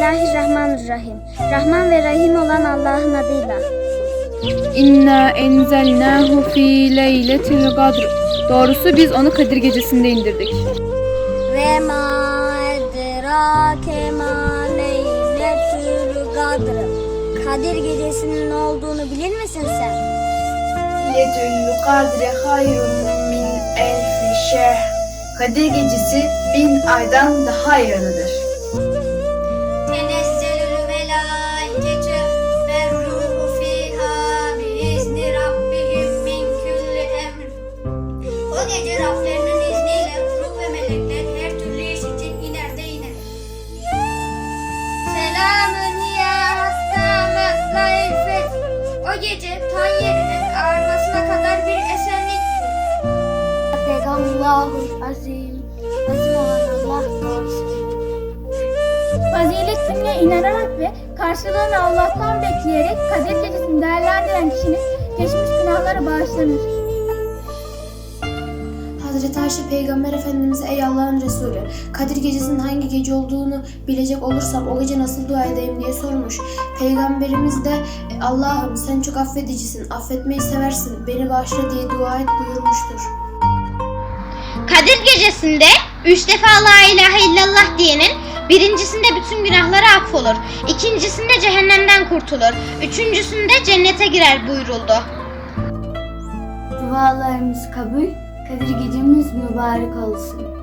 Bismillahirrahmanirrahim. Rahman ve Rahim olan Allah'ın adıyla. İnna enzelnahu fi leyletil kadr. Doğrusu biz onu Kadir gecesinde indirdik. Ve ma edrake ma leyletül kadr. Kadir gecesinin ne olduğunu bilir misin sen? Leyletül kadre hayrun min elfi şehr. Kadir gecesi bin aydan daha hayırlıdır. Pedagallahul azim. Azim olan Allah doğrusu. İnanarak ve karşılığını Allah'tan bekleyerek Kadir Gecesi'ni değerlendiren kişinin geçmiş günahları bağışlanır. Hazreti Ayşe Peygamber Efendimiz'e ey Allah'ın Resulü Kadir gecesinin hangi gece olduğunu bilecek olursam o gece nasıl dua edeyim diye sormuş. Peygamberimiz de "E, Allah'ım sen çok affedicisin, affetmeyi seversin, beni bağışla diye dua et buyurmuştur. Kadir gecesinde üç defa la ilahe illallah diyenin birincisinde bütün günahları affolur. ikincisinde cehennemden kurtulur. Üçüncüsünde cennete girer buyuruldu. Dualarımız kabul, Kadir gecemiz mübarek olsun.